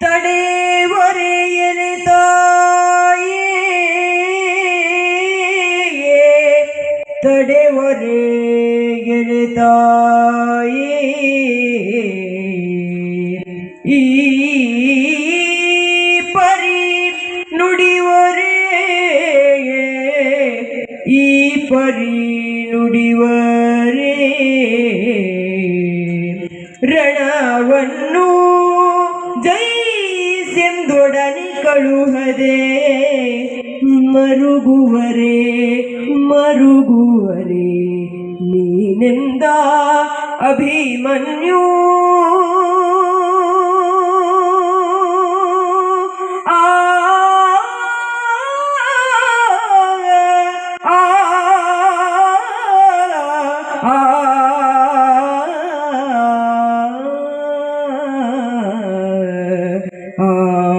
ತಡೆ ಒರೆಯಲಿ ತಾಯಿಯೇ ತಡೆ ಒರೆಯಲಿ ತಾಯಿ. ಈ ಪರಿ ನುಡಿವರೇ ಈ ಪರಿ ನುಡಿವರೇ ರಣವನ್ನು ಜೈ ಜೈಸೆಂದೊಡನೆ ಕಳುಹದೆ ಮರುಗುವರೆ ಮರುಗುವರೆ ನೀನೆಂದ ಅಭಿಮನ್ಯು